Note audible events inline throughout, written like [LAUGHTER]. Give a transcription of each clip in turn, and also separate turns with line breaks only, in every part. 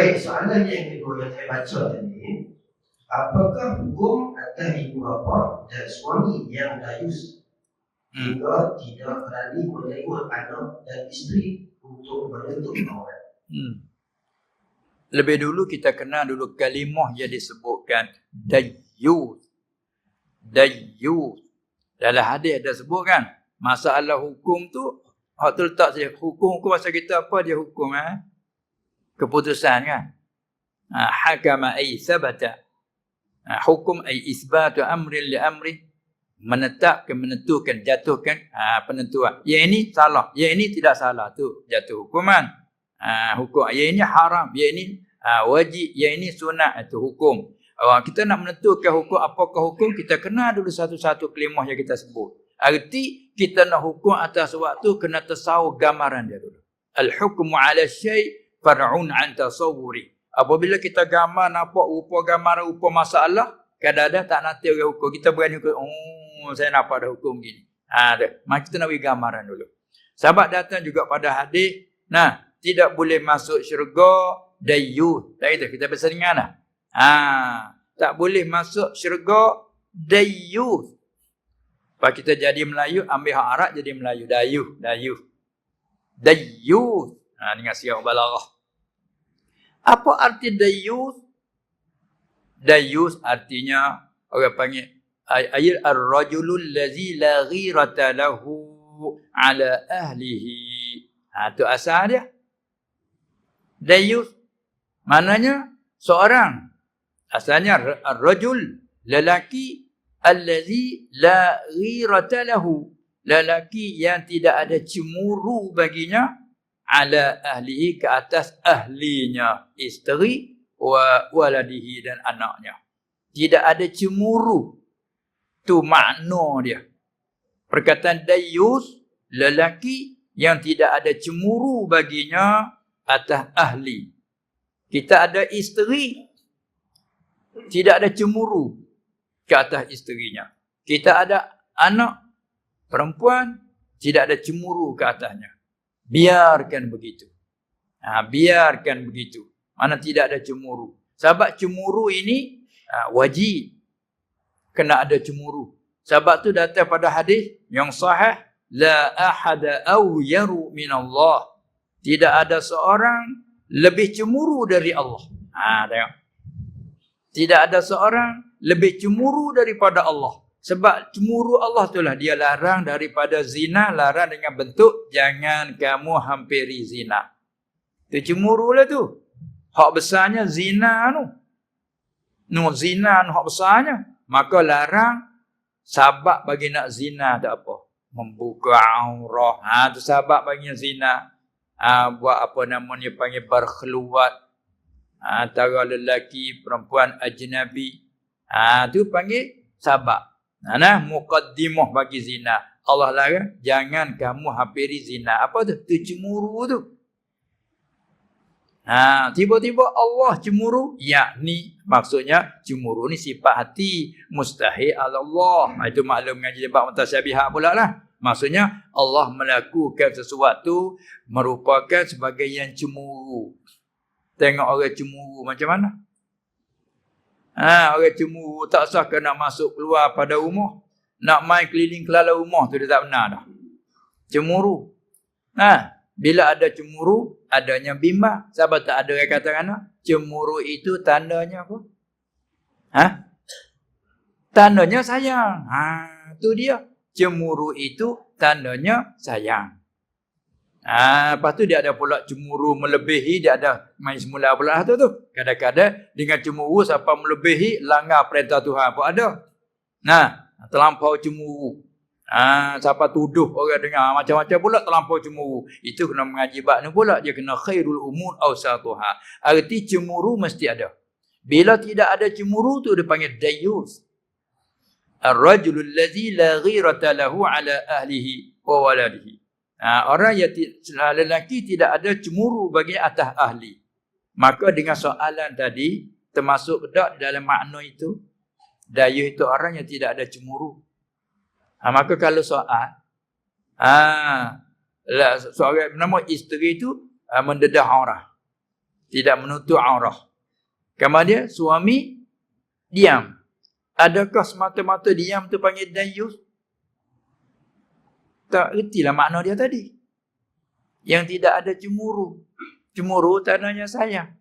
Baik, soalan yang kedua yang saya baca tadi Apakah hukum atas ibu bapa dan suami yang dayus
Hmm.
Hingga tidak berani menerima anak dan isteri untuk menuntut orang
Hmm. Lebih dulu kita kenal dulu kalimah yang disebutkan dayyus. Dayyus. Dalam hadis ada sebut kan, masalah hukum tu hak tu letak saja hukum-hukum masa kita apa dia hukum eh? Keputusan kan. Ha, hakama ay sabata. Ha, hukum ay isbatu amrin li amri menetapkan menentukan jatuhkan ha, penentuan. Yang ini salah, yang ini tidak salah tu jatuh hukuman. Hukum yang ini haram, yang ini wajib, yang ini sunat itu hukum. Kita nak menentukan hukum apakah hukum kita kenal dulu satu-satu kelimah yang kita sebut. Arti kita nak hukum atas waktu kena tahu gambaran dia dulu. Al-hukmu ala syai' far'un an tasawwuri. Apabila kita gambar nampak rupa gambaran rupa masalah, kadang-kadang tak nanti orang hukum. Kita berani hukum, oh saya nampak ada hukum gini. Ha, ada. Maka kita nak beri gambaran dulu. Sahabat datang juga pada hadis, nah, tidak boleh masuk syurga dayyuth. Tak itu, kita bersama dengan lah. Ha, tak boleh masuk syurga dayyuth. Lepas kita jadi Melayu, ambil hak Arab jadi Melayu. Dayuh, dayuh. Dayyuth. Ha, dengan siap balarah. Apa arti dayyuth? Dayyuth artinya, orang panggil, ayat ar-rajulul lazi la ghirata lahu ala ahlihi. Ha, tu asal dia. Dayyuth. Maknanya, seorang. Asalnya, ar-rajul, lelaki, allazi la ghirata lahu. Lelaki yang tidak ada cemuru baginya ala ahlihi ke atas ahlinya isteri wa waladihi dan anaknya. Tidak ada cemuru tu makna dia. Perkataan dayus lelaki yang tidak ada cemuru baginya atas ahli. Kita ada isteri tidak ada cemuru ke atas isterinya. Kita ada anak perempuan tidak ada cemuru ke atasnya Biarkan begitu. Ha, biarkan begitu. Mana tidak ada cemuru. Sebab cemuru ini ha, wajib. Kena ada cemuru. Sebab tu datang pada hadis yang sahih. La ahada awyaru min Allah. Tidak ada seorang lebih cemuru dari Allah. Ha, tengok. Tidak ada seorang lebih cemuru daripada Allah. Sebab cemuru Allah itulah dia larang daripada zina, larang dengan bentuk jangan kamu hampiri zina. Itu cemuru lah tu. Hak besarnya zina tu. No zina no hak besarnya. Maka larang sabab bagi nak zina tak apa. Membuka aurah. Ha tu sabab bagi zina. Ha, buat apa namanya panggil berkeluat. Ha, antara lelaki perempuan ajnabi. Ha tu panggil sabab. Nah, nah mukaddimah bagi zina. Allah larang jangan kamu hampiri zina. Apa tu? Tu cemburu tu. Ha, tiba-tiba Allah cemburu, yakni maksudnya cemburu ni sifat hati mustahil Allah. Ha, itu maklum mengaji debat mutasyabihat pula lah. Maksudnya Allah melakukan sesuatu merupakan sebagai yang cemburu. Tengok orang cemburu macam mana? Ha, orang cemburu tak sah ke nak masuk keluar pada rumah. Nak main keliling kelala rumah tu dia tak benar dah. Cemburu. Ha, bila ada cemburu, adanya bimbang. Siapa tak ada yang katakan Cemburu itu tandanya apa? Ha? Tandanya sayang. Ha, tu dia. Cemburu itu tandanya sayang. Ah, lepas tu dia ada pula cemburu melebihi, dia ada main semula pula tu tu. Kadang-kadang dengan cemburu siapa melebihi langgar perintah Tuhan pun ada. Nah, terlampau cemburu. Ah, siapa tuduh orang dengar macam-macam pula terlampau cemburu. Itu kena mengaji bab ni pula dia kena khairul umur awsatuha. Arti cemburu mesti ada. Bila tidak ada cemburu tu dia panggil dayus. Ar-rajulul ladzi la ghirata lahu ala ahlihi wa waladihi. Ha, orang yang lelaki tidak ada cemburu bagi atas ahli. Maka dengan soalan tadi, termasuk tak dalam makna itu, daya itu orang yang tidak ada cemburu. Ha, maka kalau soal, ha, seorang nama isteri itu ha, mendedah orang. Tidak menutup aurah. Kemudian suami diam. Adakah semata-mata diam tu panggil dayus? Tak ertilah makna dia tadi. Yang tidak ada cemuru. Cemuru tandanya sayang.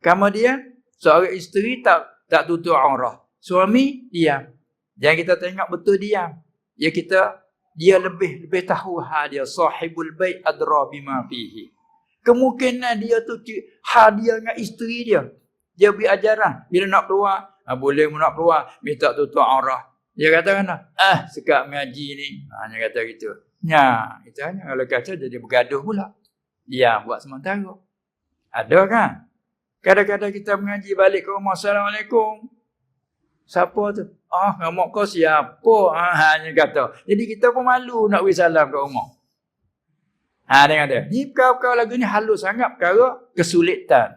Kemudian seorang isteri tak tak tutup aurah. Suami diam. Jangan kita tengok betul diam. Ya kita dia lebih lebih tahu ha dia sahibul bait adra bima fihi. Kemungkinan dia tu ha dia dengan isteri dia. Dia beri ajaran bila nak keluar, ha, boleh nak keluar minta tutup aurah. Dia kata kan, ah sekat mengaji ni. Ha, dia kata gitu. Ya, itu hanya kalau kata jadi bergaduh pula. Dia buat sementara. Ada kan? Kadang-kadang kita mengaji balik ke rumah. Assalamualaikum. Siapa tu? Ah, ngamak kau siapa? Ah, hanya kata. Jadi kita pun malu nak beri salam ke rumah. Ha, dia kata. Ni kau-kau lagu ni halus sangat perkara kesulitan.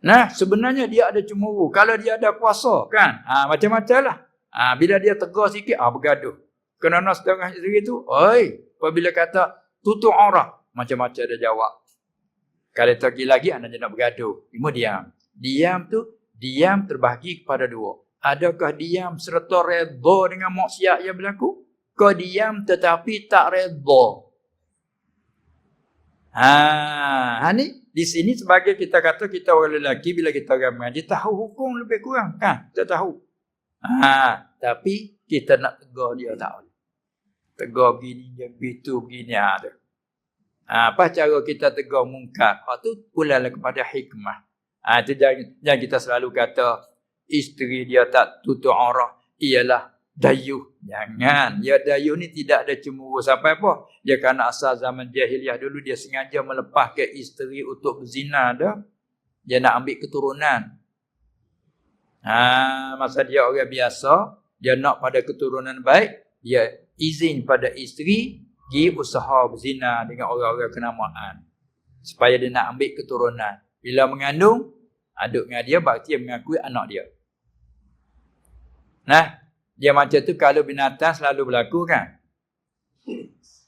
Nah, sebenarnya dia ada cemburu. Kalau dia ada kuasa, kan? Ha, macam-macam lah. Ha, bila dia tegar sikit, ah bergaduh. Kerana setengah isteri tu, oi, apabila kata tutup aurat, macam-macam dia jawab. Kalau lagi lagi, anda nak bergaduh. Cuma diam. Diam tu, diam terbahagi kepada dua. Adakah diam serta redha dengan maksiat yang berlaku? Kau diam tetapi tak redha. Ha, ha ni di sini sebagai kita kata kita orang lelaki bila kita orang mengaji tahu hukum lebih kurang. Kan? Kita tahu. Ha. Tapi kita nak tegur dia tak boleh. Tegur begini dia begitu begini ada ha, apa cara kita tegur mungkar? Ha tu pulalah kepada hikmah. Ha tu jangan, jangan kita selalu kata isteri dia tak tutup aurat ialah dayuh. Jangan. Ya dayuh ni tidak ada cemburu sampai apa. Dia kerana asal zaman jahiliah dulu dia sengaja melepas ke isteri untuk berzina dah. Dia nak ambil keturunan. Ha, masa dia orang biasa, dia nak pada keturunan baik, dia izin pada isteri pergi usaha berzina dengan orang-orang kenamaan. Supaya dia nak ambil keturunan. Bila mengandung, aduk dengan dia, berarti dia mengakui anak dia. Nah, dia macam tu kalau binatang selalu berlaku kan.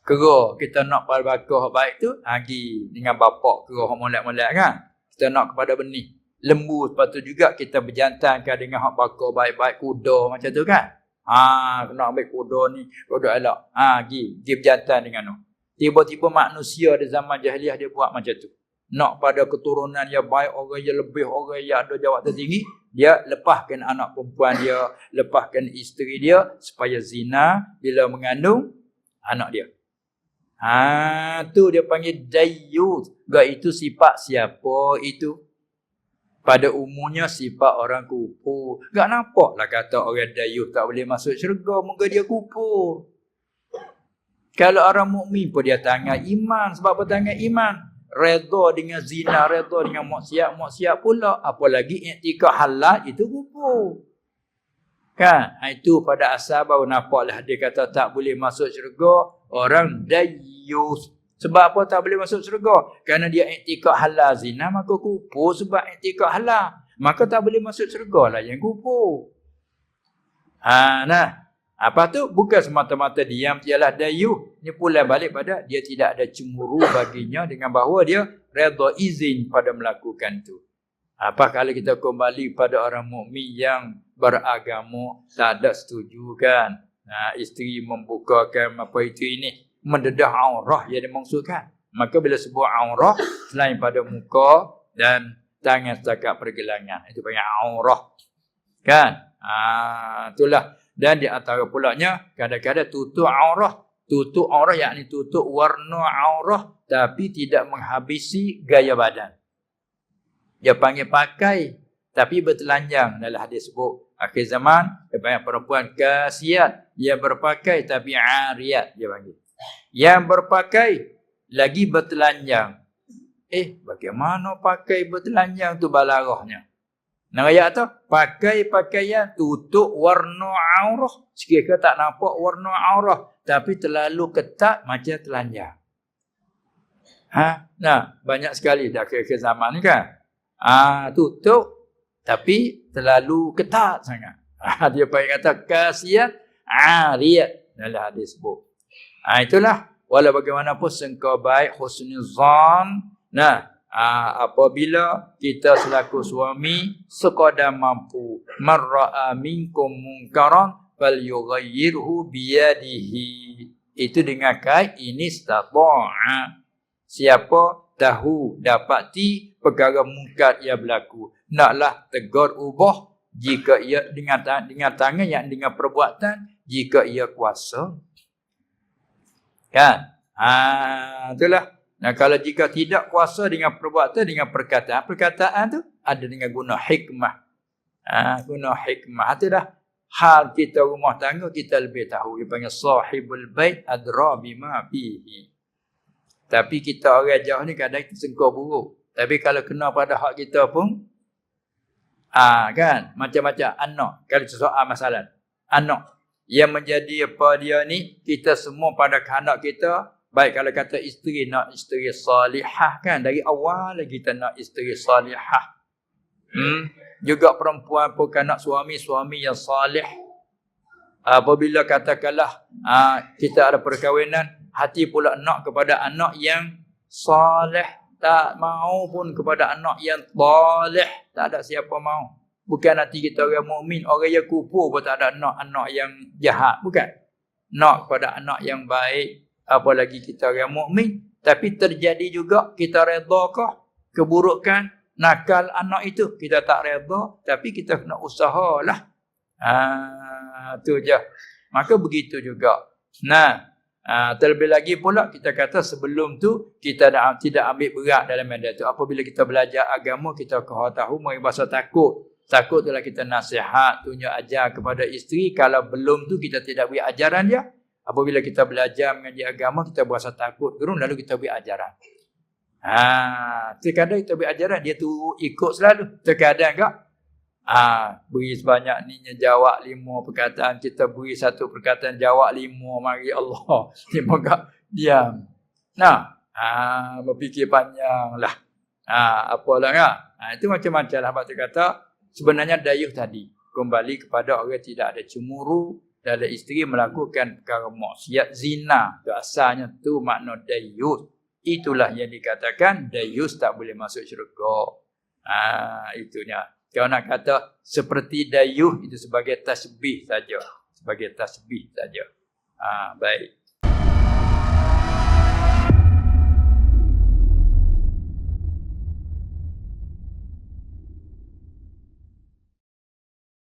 Kera kita nak pada bakar baik tu, lagi dengan bapak kera hok molek-molek kan. Kita nak kepada benih. Lembu sepatu juga kita berjantankan dengan hak bakar baik-baik kuda macam tu kan. Ha, nak ambil kuda ni, kuda elok. Ha, gi, gi berjantan dengan tu. Tiba-tiba manusia di zaman jahiliah dia buat macam tu. Nak pada keturunan yang baik, orang yang lebih, orang yang ada jawatan tinggi, dia lepaskan anak perempuan dia, lepaskan isteri dia supaya zina bila mengandung anak dia. Ha tu dia panggil dayyus. Gak itu sifat siapa itu? Pada umumnya sifat orang kufur. Gak nampaklah kata orang dayyus tak boleh masuk syurga muka dia kufur. Kalau orang mukmin pun dia tangan iman sebab apa tangan iman? Redha dengan zina, redha dengan maksiat, maksiat pula. Apalagi i'tikad halal itu kufur. Kan? Ha, itu pada asal baru nampaklah dia kata tak boleh masuk syurga orang dayyus. Sebab apa tak boleh masuk syurga? Kerana dia i'tikad halal zina maka kufur sebab i'tikad halal. Maka tak boleh masuk syurga lah yang kufur. Ha, nah. Apa tu? Bukan semata-mata diam ialah dayu. Ini pula balik pada dia tidak ada cemburu baginya dengan bahawa dia redha izin pada melakukan tu. Apa kalau kita kembali pada orang mukmin yang beragama tak ada setuju kan? Nah, isteri membukakan apa itu ini mendedah aurah yang dimaksudkan. Maka bila sebut aurah selain pada muka dan tangan setakat pergelangan itu panggil aurah. Kan? Ah, itulah dan di antara pulaknya kadang-kadang tutup aurah tutup aurah yakni tutup warna aurah tapi tidak menghabisi gaya badan. Dia panggil pakai tapi bertelanjang dalam hadis sebut. Akhir zaman dia panggil perempuan kasiat. Dia berpakai tapi ariat dia panggil. Yang berpakai lagi bertelanjang. Eh bagaimana pakai bertelanjang tu balarahnya Nama ayat tu pakai pakaian tutup warna aurah. Sekiranya tak nampak warna aurah tapi terlalu ketat macam telanjang. Ha? Nah, banyak sekali dah ke zaman ni kan. Ah, ha, tutup tapi terlalu ketat sangat. [LAUGHS] Ha, dia pakai kata kasiat ariyat dalam hadis sebut. Ha, itulah walau bagaimanapun sengkau baik husnuzan. Nah, Ah, apabila kita selaku suami sekadar mampu marra'a minkum munkaran fal yughayyirhu biyadihi. Itu dengan kait ini istata'a. Siapa tahu dapati perkara mungkar yang berlaku naklah tegur ubah jika ia dengan dengan tangan yang dengan perbuatan jika ia kuasa. Kan? Ha itulah Nah kalau jika tidak kuasa dengan perbuatan dengan perkataan, perkataan tu ada dengan guna hikmah. Ha, guna hikmah. Itu dah hal kita rumah tangga kita lebih tahu. Dia panggil sahibul bait adra bima fihi. Tapi kita orang jauh ni kadang tersengkau buruk. Tapi kalau kena pada hak kita pun ah ha, kan macam-macam anak kalau soal masalah anak yang menjadi apa dia ni kita semua pada kanak kita Baik kalau kata isteri nak isteri salihah kan dari awal lagi kita nak isteri salihah. Hmm? Juga perempuan pun kan nak suami suami yang salih. Apabila katakanlah ah, kita ada perkahwinan, hati pula nak kepada anak yang salih, tak mau pun kepada anak yang salih, tak ada siapa mau. Bukan hati kita orang mukmin, orang yang kufur pun tak ada anak anak yang jahat, bukan. Nak kepada anak yang baik, apalagi kita orang mukmin tapi terjadi juga kita redakah keburukan nakal anak itu kita tak reda tapi kita kena usahalah ah tu je maka begitu juga nah Ah, terlebih lagi pula kita kata sebelum tu kita dah tidak ambil berat dalam media tu. Apabila kita belajar agama kita kau tahu mai bahasa takut. Takut itulah kita nasihat, tunjuk ajar kepada isteri. Kalau belum tu kita tidak beri ajaran dia, Apabila kita belajar mengaji agama, kita berasa takut gerun lalu kita beri ajaran. Ha, terkadang kita beri ajaran, dia tu ikut selalu. Terkadang enggak? Ha, beri sebanyak ni jawab lima perkataan, kita beri satu perkataan jawab lima, mari Allah. [LAUGHS] Lima enggak? Diam. Nah, ha, berfikir panjang lah. Ha, apalah enggak? Ha, itu macam-macam lah. Bapak kata, sebenarnya dayuh tadi. Kembali kepada orang tidak ada cemuru, dalam isteri melakukan perkara maksiat zina. Tu asalnya tu makna dayus. Itulah yang dikatakan dayus tak boleh masuk syurga. Ah itunya. Kalau nak kata seperti dayus itu sebagai tasbih saja. Sebagai tasbih saja. Ah baik